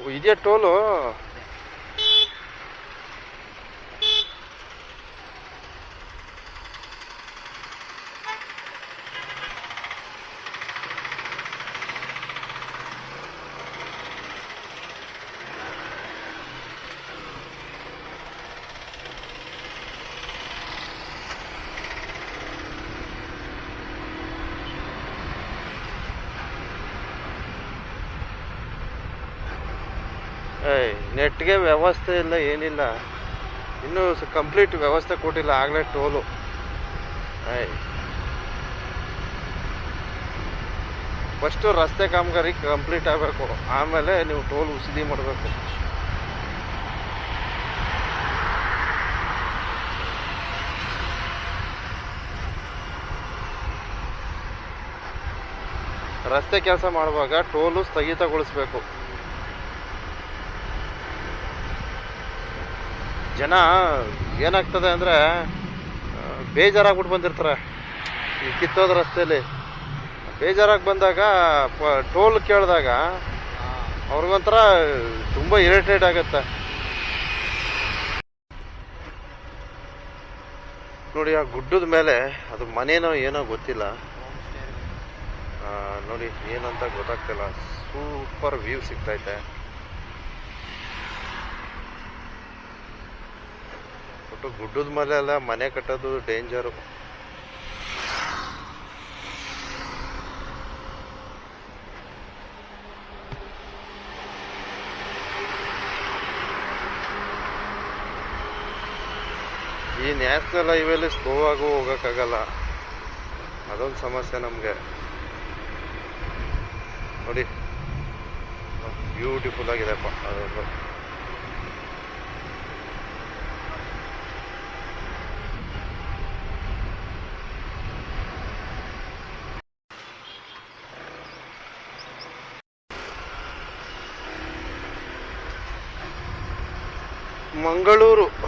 ಓ, ಇದೆಯಾ ಟೋಲು? ನೆಟ್ಗೆ ವ್ಯವಸ್ಥೆ ಇಲ್ಲ, ಏನಿಲ್ಲ. ಇನ್ನೂ ಕಂಪ್ಲೀಟ್ ವ್ಯವಸ್ಥೆ ಕೊಟ್ಟಿಲ್ಲ, ಆಗಲೇ ಟೋಲು ಏಯ್. ಫಸ್ಟು ರಸ್ತೆ ಕಾಮಗಾರಿ ಕಂಪ್ಲೀಟ್ ಆಗಬೇಕು. ಆಮೇಲೆ ನೀವು ಟೋಲ್ ಉಸಿದಿ ಮಾಡಬೇಕು. ರಸ್ತೆ ಕೆಲಸ ಮಾಡುವಾಗ ಟೋಲು ಸ್ಥಗಿತಗೊಳಿಸ್ಬೇಕು. ಜನ ಏನಾಗ್ತದೆ ಅಂದರೆ ಬೇಜಾರಾಗ್ಬಿಟ್ಟು ಬಂದಿರ್ತಾರೆ ಈ ಕಿತ್ತೋದ ರಸ್ತೆಯಲ್ಲಿ. ಬೇಜಾರಾಗಿ ಬಂದಾಗ, ಪ- ಟೋಲ್ ಕೇಳಿದಾಗ ಅವ್ರಿಗೊಂಥರ ತುಂಬ ಇರಿಟೇಟ್ ಆಗುತ್ತೆ. ನೋಡಿ, ಆ ಗುಡ್ಡದ ಮೇಲೆ ಅದು ಮನೇನೋ ಏನೋ ಗೊತ್ತಿಲ್ಲ. ನೋಡಿ, ಏನಂತ ಗೊತ್ತಾಗ್ತಿಲ್ಲ. ಸೂಪರ್ ವ್ಯೂ ಸಿಗ್ತೈತೆ. ಒಟ್ಟು ಗುಡ್ಡದ ಮೇಲೆ ಎಲ್ಲ ಮನೆ ಕಟ್ಟೋದು ಡೇಂಜರು ಈ ನ್ಯಾಷನಲ್ ಹೈವೇಲಿ ಸ್ಲೋ ಆಗೂ ಹೋಗೋಕ್ಕಾಗಲ್ಲ. ಅದೊಂದು ಸಮಸ್ಯೆ ನಮಗೆ. ನೋಡಿ, ಬ್ಯೂಟಿಫುಲ್ ಆಗಿದೆಪ್ಪ ಅದೊಂದು ಮಂಗಳೂರು.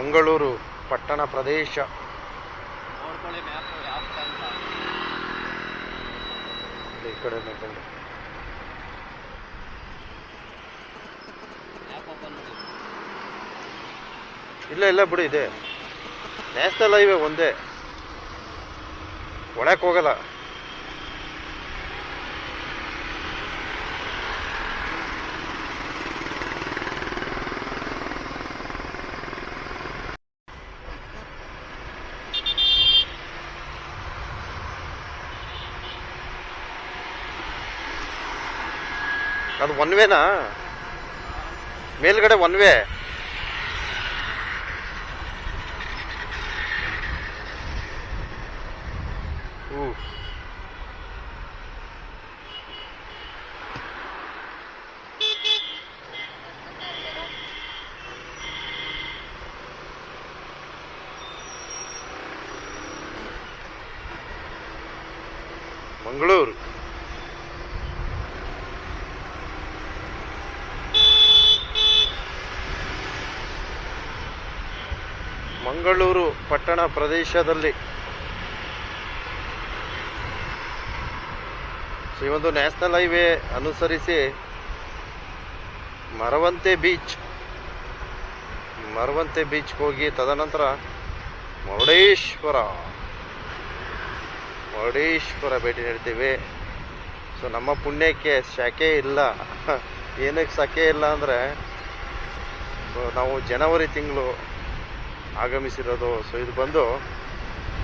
ಮಂಗಳೂರು ಪಟ್ಟಣ ಪ್ರದೇಶ. ಇಲ್ಲ ಇಲ್ಲ ಬಿಡು ಇದೆ. ನ್ಯಾಷನಲ್ ಹೈವೇ ಒಂದೇ. ಒಳಕ್ಕೆ ಹೋಗಲ್ಲ. ಅದು ಒನ್ ವೇನಾ ಮೇಲ್ಗಡೆ ಒನ್ ವೇ ಹ್ಞೂ ಮಂಗಳೂರು ಮಂಗಳೂರು ಪಟ್ಟಣ ಪ್ರದೇಶದಲ್ಲಿ. ಈ ಒಂದು ನ್ಯಾಷನಲ್ ಹೈವೇ ಅನುಸರಿಸಿ ಮರವಂತೆ ಬೀಚ್, ಮರವಂತೆ ಬೀಚ್ಗೆ ಹೋಗಿ ತದನಂತರ ಮುರುಡೇಶ್ವರ ಮುರುಡೇಶ್ವರ ಭೇಟಿ ನೀಡ್ತೀವಿ. ಸೊ ನಮ್ಮ ಪುಣ್ಯಕ್ಕೆ ಶಕೆ ಇಲ್ಲ. ಏನಕ್ಕೆ ಸಕೆ ಇಲ್ಲ ಅಂದರೆ ನಾವು ಜನವರಿ ತಿಂಗಳು ಆಗಮಿಸಿರೋದು. ಸೊ ಇದು ಬಂದು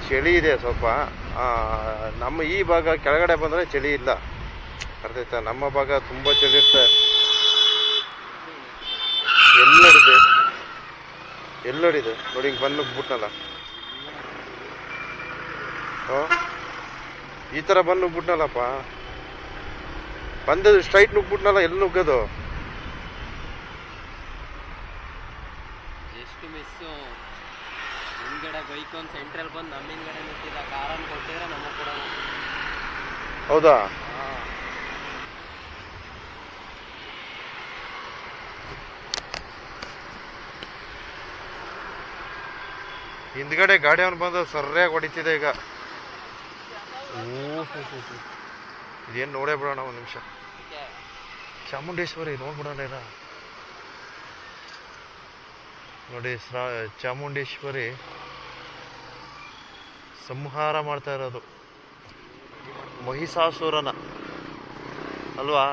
ಚಳಿ ಇದೆ ಸ್ವಲ್ಪ. ನಮ್ಮ ಈ ಭಾಗ ಕೆಳಗಡೆ ಬಂದರೆ ಚಳಿ ಇಲ್ಲ. ಅರ್ಥಾಯ್ತಾ ನಮ್ಮ ಭಾಗ ತುಂಬ ಚಳಿ ಇರುತ್ತೆ. ಎಲ್ಲಡಿದೆ ಎಲ್ಲಡಿದೆ ನೋಡಿ, ಹಿಂಗೆ ಬಂದು ಬಿಟ್ನಲ್ಲ ಈ ಥರ ಬಂದು ನುಗ್ಬಿಟ್ನಲ್ಲಪ್ಪ ಬಂದದ್ದು ಸ್ಟ್ರೈಟ್ ನುಗ್ಬಿಟ್ನಲ್ಲ ಎಲ್ಲಿ ನುಗ್ಗೋದು? ಎಷ್ಟು ಮಿಸ್ಸು ಹಿಂದ್ಗಡೆ ಬೈಕ್ ಒಂದು ಸೆಂಟ್ರಲ್ ಬಂದು ನಮ್ಮ ಹಿಂದ್ಗಡೆ ನಿಂತಿದ್ದ ಕಾರನ್ನು ಕೊಟ್ಟಿದ್ರೆ ನಮಗೆ ಕೂಡ ಹೌದಾ? ಹಿಂದ್ಗಡೆ ಗಾಡಿ ಅವನು ಬಂದು ಸರ್ಯಾಗಿ ಹೊಡಿತಿದೆ ಈಗ. ಇದೇನು ನೋಡೇ ಬಿಡೋಣ ಒಂದು ನಿಮಿಷ. ಚಾಮುಂಡೇಶ್ವರಿ ನೋಡ್ಬಿಡೋಣ ಏನ ನೋಡಿ, ಸ್ರಾ, ಚಾಮುಂಡೇಶ್ವರಿ ಸಂಹಾರ ಮಾಡ್ತಾ ಇರೋದು. ಮಹಿಷಾಸುರನ. ಅಲ್ವಾ?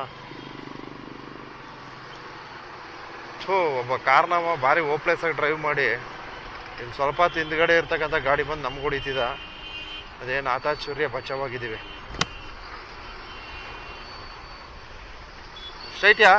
ಥೋ, ಒಬ್ಬ ಕಾರ್ನವ ಭಾರಿ ಓಪ್ಲೆಸ್ ಆಗಿ ಡ್ರೈವ್ ಮಾಡಿ ಇನ್ನು ಸ್ವಲ್ಪ ಹಿಂದ್ಗಡೆ ಇರ್ತಕ್ಕಂಥ ಗಾಡಿ ಬಂದು ನಮ್ಗೆ ಹೊಡಿತಿದ. ಅದೇನು ಆತಾಚೂರ್ಯ ಬಚಾವಾಗಿದ್ದೀವಿ. ಸ್ಟ್ರೈಟ್ಯಾ